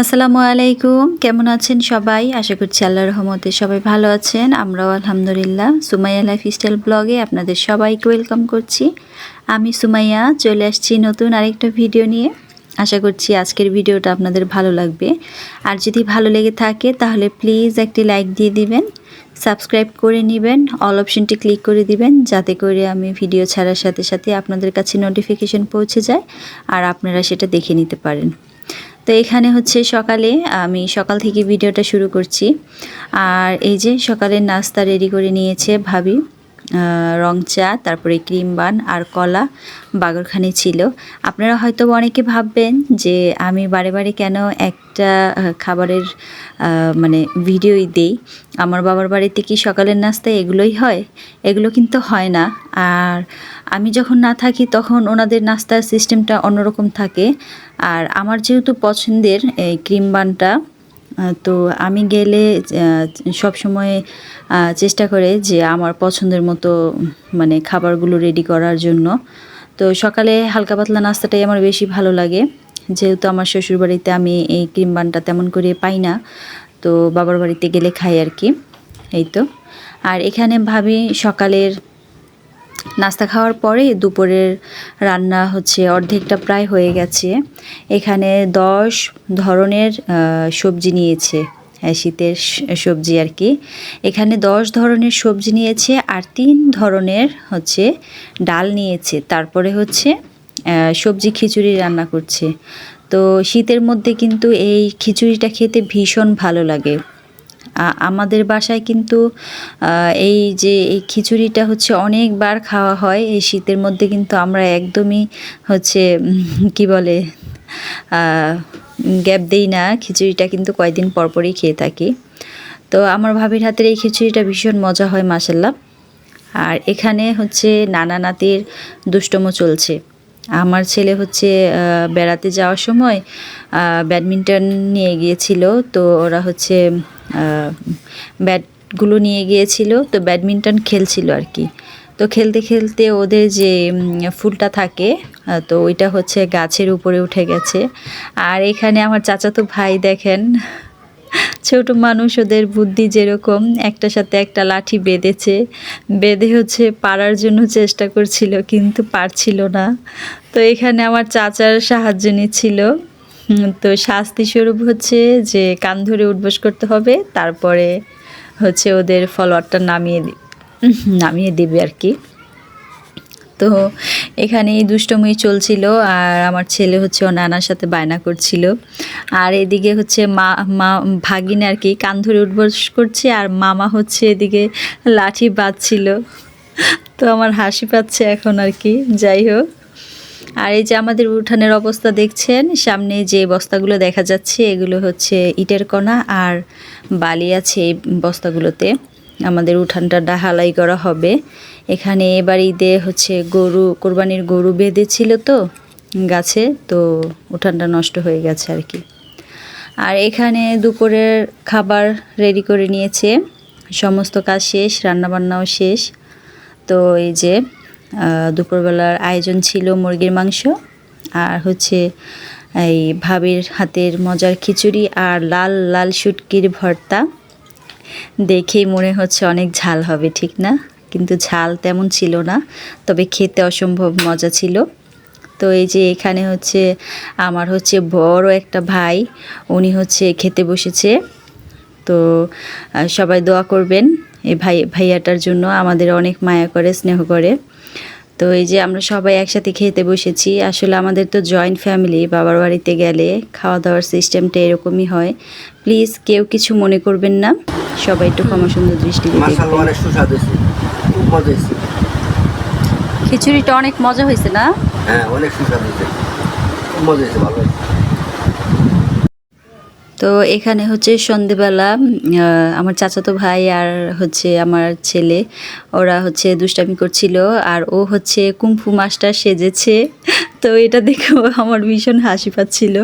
আসসালামু আলাইকুম। কেমন আছেন সবাই? আশা করছি আল্লাহর রহমতে সবাই ভালো আছেন। আমরাও আলহামদুলিল্লাহ। সুমাইয়া লাইফস্টাইল ব্লগে আপনাদের সবাইকে ওয়েলকাম করছি। আমি সুমাইয়া, চলে আসছি নতুন আরেকটা ভিডিও নিয়ে। আশা করছি আজকের ভিডিওটা আপনাদের ভালো লাগবে। আর যদি ভালো লেগে থাকে, তাহলে প্লিজ একটি লাইক দিয়ে দিবেন। সাবস্ক্রাইব করে নেবেন। অল অপশনটি ক্লিক করে দিবেন, যাতে করে আমি ভিডিও ছাড়ার সাথে সাথে আপনাদের কাছে নোটিফিকেশন পৌঁছে যায়, আর আপনারা সেটা দেখে নিতে পারেন। তো এখানে হচ্ছে সকালে আমি সকাল থেকে ভিডিওটা শুরু করছি। আর এই যে সকালের নাস্তা রেডি করে নিয়েছে ভাবি। রং চা, তারপরে ক্রিম বান আর কলা বাগরখানি ছিল। আপনারা হয়তো অনেকে ভাববেন যে আমি বারে বারে কেন একটা খাবারের মানে ভিডিওই দেই। আমার বাবার বাড়িতে কি সকালের নাস্তা এগুলোই হয়? এগুলো কিন্তু হয় না। আর আমি যখন না থাকি তখন ওনাদের নাস্তার সিস্টেমটা অন্যরকম থাকে। আর আমার যেহেতু পছন্দের এই ক্রিম বানটা তো আমি গেলে সব সময় চেষ্টা করে যে আমার পছন্দের মতো মানে খাবারগুলো রেডি করার জন্য। তো সকালে হালকা পাতলা নাস্তাটাই আমার বেশি ভালো লাগে। যেহেতু আমার শ্বশুরবাড়িতে আমি এই ক্রিম বানটা তেমন করে পাই না, তো বাবার বাড়িতে গেলে খাই আর কি, এই তো। আর এখানে ভাবি সকালের নাস্তা খাওয়ার পরে দুপুরের রান্না হচ্ছে অর্ধেকটা প্রায় হয়ে গেছে। এখানে দশ ধরনের সবজি নিয়েছে শীতের সবজি আর কি। এখানে দশ ধরনের সবজি নিয়েছে আর তিন ধরনের হচ্ছে ডাল নিয়েছে। তারপরে হচ্ছে সবজি খিচুড়ি রান্না করছে। তো শীতের মধ্যে কিন্তু এই খিচুড়িটা খেতে ভীষণ ভালো লাগে। আমাদের বাসায় কিন্তু এই যে এই খিচুড়িটা হচ্ছে অনেকবার খাওয়া হয়। এই শীতের মধ্যে কিন্তু আমরা একদমই হচ্ছে কি বলে গ্যাপ দেই না। খিচুড়িটা কিন্তু কয়েকদিন পরপরই খেয়ে থাকি। তো আমার ভাবির হাতের এই খিচুড়িটা ভীষণ মজা হয় মাসাল্লাহ আর এখানে হচ্ছে নানা নাতির দুষ্টমো চলছে। আমার ছেলে হচ্ছে বেড়াতে যাওয়ার সময় ব্যাডমিন্টন নিয়ে গিয়েছিল। তো ওরা হচ্ছে ব্যাটগুলো নিয়ে গিয়েছিল, তো ব্যাডমিন্টন খেলছিল আর কি। তো খেলতে খেলতে ওদের যে ফুলটা থাকে তো ওইটা হচ্ছে গাছের উপরে উঠে গেছে। আর এখানে আমার চাচাতো ভাই দেখেন, ছোট মানুষ, ওদের বুদ্ধি যেরকম, একটার সাথে একটা লাঠি বেঁধেছে। বেঁধে হচ্ছে পারার জন্য চেষ্টা করছিল, কিন্তু পারছিল না। তো এখানে আমার চাচার সাহায্য নিচ্ছিল। তো শাস্তি স্বরূপ হচ্ছে যে কান ধরে উঠবোস করতে হবে, তারপরে হচ্ছে ওদের ফলোয়ারটা নামিয়ে নামিয়ে দিবে আর কি। তো এখানে এই দুষ্টমি চলছিল আর আমার ছেলে হচ্ছে ও নানার সাথে বায়না করছিল। আর এদিকে হচ্ছে মা মা, ভাগিন আর কি কান ধরে উঠবস করছে আর মামা হচ্ছে এদিকে লাঠি বাঁধছিল। তো আমার হাসি পাচ্ছে এখন আর কি, যাই হোক। আর এই যে আমাদের উঠানের অবস্থা দেখছেন, সামনে যে বস্তাগুলো দেখা যাচ্ছে, এগুলো হচ্ছে ইটের কণা আর বালি আছে এই বস্তাগুলোতে। আমাদের উঠানটা ডাহালাই করা হবে। এখানে এবার ঈদে হচ্ছে গরু, কোরবানির গরু বেঁধেছিল তো গাছে, তো উঠানটা নষ্ট হয়ে গেছে আর কি। আর এখানে দুপুরের খাবার রেডি করে নিয়েছে। সমস্ত কাজ শেষ, রান্নাবান্নাও শেষ। তো এই যে দুপুরবেলার আয়োজন ছিল মুরগির মাংস আর হচ্ছে এই ভাবির হাতের মজার খিচুড়ি আর লাল লাল শুটকির ভর্তা। দেখেই মনে হচ্ছে অনেক ঝাল হবে, ঠিক না? কিন্তু ঝাল তেমন ছিল না, তবে খেতে অসম্ভব মজা ছিল। তো এই যে এখানে হচ্ছে আমার হচ্ছে বড় একটা ভাই, উনি হচ্ছে খেতে বসেছে। তো সবাই দোয়া করবেন, এই ভাই, ভাইয়াটার জন্য। আমাদের অনেক মায়া করে, স্নেহ করে। তো এই যে আমরা সবাই একসাথে খেতে বসেছি আসলে আমাদের তো জয়েন্ট ফ্যামিলি বাবার বাড়িতে গেলে খাওয়া দাওয়ার সিস্টেমটা এরকমই হয়। প্লিজ কেউ কিছু মনে করবেন না সবাই একটু ক্ষমা সুন্দর দৃষ্টিতে মাসাল দেখবেন অনেক সুস্বাদু হয়েছে খুব মজা হয়েছে। খিচুড়িটা অনেক মজা হয়েছে না? হ্যাঁ অনেক সুস্বাদু হয়েছে মজা হয়েছে ভালো হয়েছে। তো এখানে হচ্ছে সন্ধেবেলা আমার চাচাতো ভাই আর হচ্ছে আমার ছেলে, ওরা হচ্ছে দুষ্টামি করছিল আর ও হচ্ছে কুংফু মাস্টার সেজেছে। তো এটা দেখেও আমার ভীষণ হাসি পাচ্ছিল।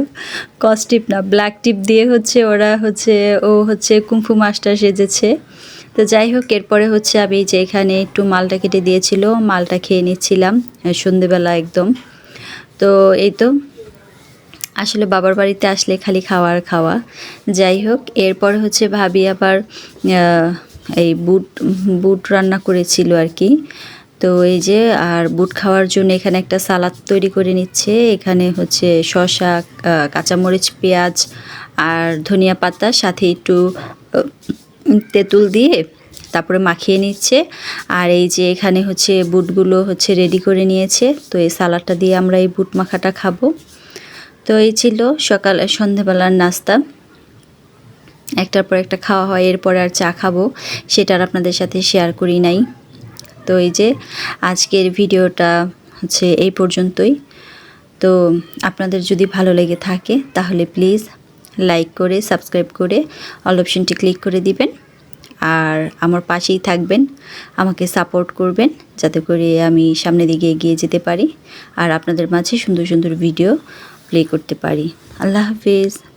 কস্টিপ না ব্ল্যাক টিপ দিয়ে হচ্ছে ওরা হচ্ছে, ও হচ্ছে কুংফু মাস্টার সেজেছে। তো যাই হোক, এরপরে হচ্ছে আমি যে এখানে একটু মালটা কেটে দিয়েছিল, মালটা খেয়ে নিচ্ছিলাম, সন্ধেবেলা একদম। তো এই তো। আসলে বাবার বাড়িতে আসলে খালি খাওয়ার খাওয়া। যাই হোক এরপর হচ্ছে ভাবি আবার এই বুট বুট রান্না করেছিল আর কি। তো এই যে আর বুট খাওয়ার জন্য এখানে একটা সালাদ তৈরি করে নিচ্ছে। এখানে হচ্ছে আহ, কাঁচামরিচ পেঁয়াজ আর ধনিয়া পাতা সাথে একটু তেঁতুল দিয়ে তারপরে মাখিয়ে নিচ্ছে। আর এই যে এখানে হচ্ছে বুটগুলো হচ্ছে রেডি করে নিয়েছে। তো এই সালাডটা দিয়ে আমরা এই বুট মাখাটা খাব। তো এই ছিল সকাল, সন্ধেবেলার নাস্তা। একটার পর একটা খাওয়া হয়, এরপরে আর চা খাব, সেটা আর আপনাদের সাথে শেয়ার করি নাই। তো এই যে আজকের ভিডিওটা হচ্ছে এই পর্যন্তই। তো আপনাদের যদি ভালো লেগে থাকে, তাহলে প্লিজ লাইক করে সাবস্ক্রাইব করে অল অপশনটি ক্লিক করে দিবেন। আর আমার পাশেই থাকবেন, আমাকে সাপোর্ট করবেন, যাতে করে আমি সামনের দিকে এগিয়ে যেতে পারি। আর আপনাদের মাঝে সুন্দর সুন্দর ভিডিও প্লে করতে পারি। আল্লাহ হাফিজ।